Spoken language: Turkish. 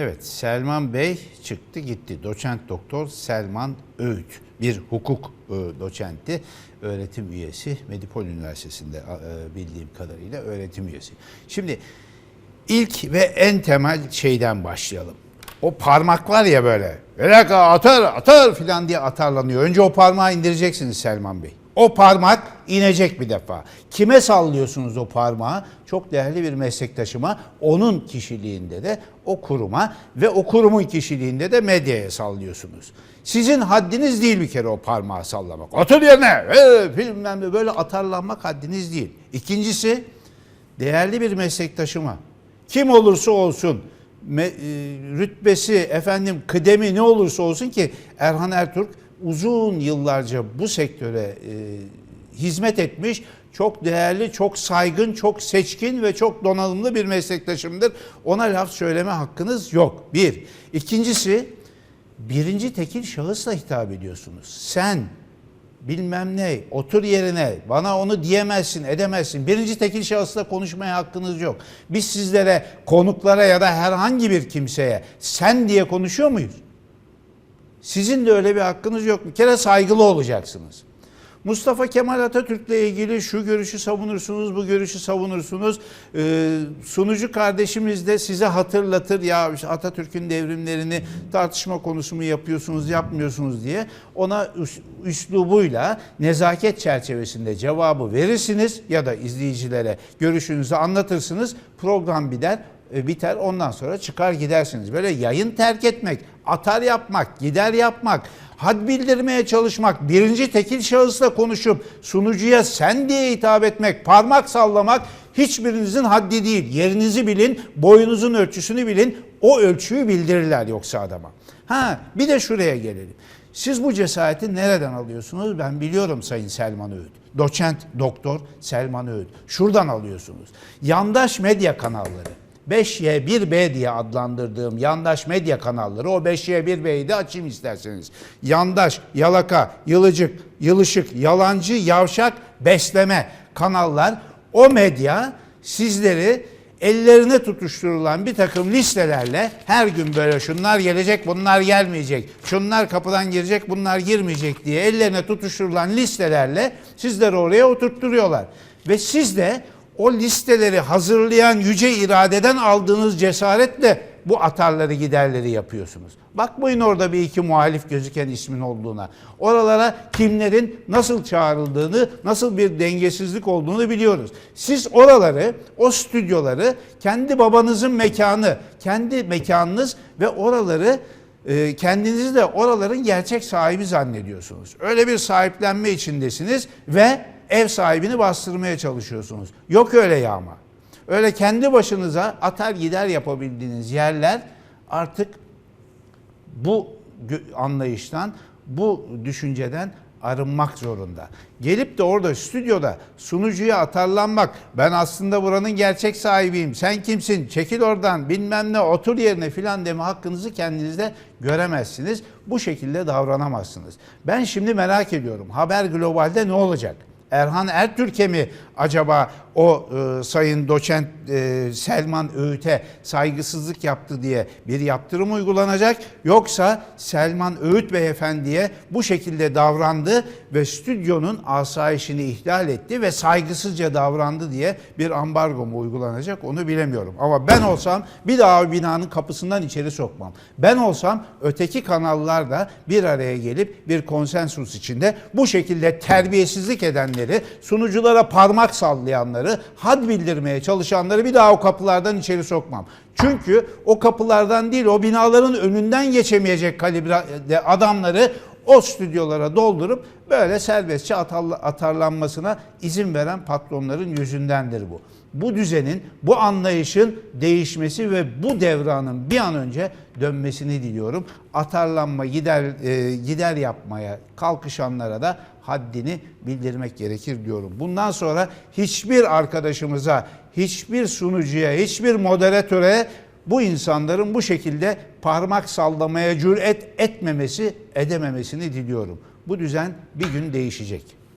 Evet, Selman Bey çıktı gitti. Doçent doktor Selman Öğüt. Bir hukuk e, doçenti, öğretim üyesi. Medipol Üniversitesi'nde e, bildiğim kadarıyla öğretim üyesi. Şimdi ilk ve en temel şeyden başlayalım. O parmak var ya böyle. Velaka atar atar filan diye atarlanıyor. Önce o parmağı indireceksiniz Selman Bey. O parmak inecek bir defa. Kime sallıyorsunuz o parmağı? Çok değerli bir meslektaşıma, onun kişiliğinde de o kuruma ve o kurumun kişiliğinde de medyaya sallıyorsunuz. Sizin haddiniz değil bir kere o parmağı sallamak. Otur yerine, ee, bilmem ne böyle atarlanmak haddiniz değil. İkincisi, değerli bir meslektaşıma, kim olursa olsun, e, rütbesi, efendim kıdemi ne olursa olsun ki Erhan Ertürk uzun yıllarca bu sektöre e, hizmet etmiş, çok değerli, çok saygın, çok seçkin ve çok donanımlı bir meslektaşımdır. Ona laf söyleme hakkınız yok. Bir. İkincisi, birinci tekil şahısla hitap ediyorsunuz. Sen bilmem ne, otur yerine, bana onu diyemezsin, edemezsin. Birinci tekil şahısla konuşmaya hakkınız yok. Biz sizlere, konuklara ya da herhangi bir kimseye sen diye konuşuyor muyuz? Sizin de öyle bir hakkınız yok. Bir kere saygılı olacaksınız. Mustafa Kemal Atatürk'le ilgili şu görüşü savunursunuz, bu görüşü savunursunuz. Ee, sunucu kardeşimiz de size hatırlatır ya işte Atatürk'ün devrimlerini tartışma konusu mu yapıyorsunuz, yapmıyorsunuz diye ona üs- üslubuyla nezaket çerçevesinde cevabı verirsiniz ya da izleyicilere görüşünüzü anlatırsınız. Program biter biter ondan sonra çıkar gidersiniz. Böyle yayın terk etmek, atar yapmak, gider yapmak, had bildirmeye çalışmak, birinci tekil şahısla konuşup sunucuya sen diye hitap etmek, parmak sallamak hiçbirinizin haddi değil. Yerinizi bilin, boyunuzun ölçüsünü bilin. O ölçüyü bildirirler yoksa adama. Ha bir de şuraya gelelim. Siz bu cesareti nereden alıyorsunuz? Ben biliyorum Sayın Selman Öğüt. Doçent, doktor Selman Öğüt. Şuradan alıyorsunuz. Yandaş medya kanalları. 5Y1B diye adlandırdığım yandaş medya kanalları o 5Y1B'yi de açayım isterseniz. Yandaş, yalaka, yılıcık, yılışık, yalancı, yavşak, besleme kanallar o medya sizleri ellerine tutuşturulan bir takım listelerle her gün böyle şunlar gelecek bunlar gelmeyecek. Şunlar kapıdan girecek bunlar girmeyecek diye ellerine tutuşturulan listelerle sizleri oraya oturtturuyorlar. Ve siz de o listeleri hazırlayan yüce iradeden aldığınız cesaretle bu atarları giderleri yapıyorsunuz. Bakmayın orada bir iki muhalif gözüken ismin olduğuna. Oralara kimlerin nasıl çağrıldığını, nasıl bir dengesizlik olduğunu biliyoruz. Siz oraları, o stüdyoları kendi babanızın mekanı, kendi mekanınız ve oraları e, kendinizi de oraların gerçek sahibi zannediyorsunuz. Öyle bir sahiplenme içindesiniz ve ev sahibini bastırmaya çalışıyorsunuz. Yok öyle yağma. Öyle kendi başınıza atar gider yapabildiğiniz yerler artık bu anlayıştan, bu düşünceden arınmak zorunda. Gelip de orada stüdyoda sunucuya atarlanmak, ben aslında buranın gerçek sahibiyim, sen kimsin, çekil oradan bilmem ne otur yerine filan deme hakkınızı kendinizde göremezsiniz. Bu şekilde davranamazsınız. Ben şimdi merak ediyorum Haber Global'de ne olacak? Erhan Ertürk'e mi acaba o e, sayın doçent e, Selman Öğüt'e saygısızlık yaptı diye bir yaptırım uygulanacak yoksa Selman Öğüt beyefendiye bu şekilde davrandı ve stüdyonun asayişini ihlal etti ve saygısızca davrandı diye bir ambargo mu uygulanacak onu bilemiyorum. Ama ben olsam bir daha binanın kapısından içeri sokmam. Ben olsam öteki kanallarda bir araya gelip bir konsensus içinde bu şekilde terbiyesizlik edenleri, sunuculara parmak sallayanları, had bildirmeye çalışanları bir daha o kapılardan içeri sokmam. Çünkü o kapılardan değil o binaların önünden geçemeyecek kalibrede adamları o stüdyolara doldurup böyle serbestçe atarla- atarlanmasına izin veren patronların yüzündendir bu. Bu düzenin, bu anlayışın değişmesi ve bu devranın bir an önce dönmesini diliyorum. Atarlanma, gider e, gider yapmaya kalkışanlara da haddini bildirmek gerekir diyorum. Bundan sonra hiçbir arkadaşımıza, hiçbir sunucuya, hiçbir moderatöre bu insanların bu şekilde parmak sallamaya cüret etmemesi, edememesini diliyorum. Bu düzen bir gün değişecek.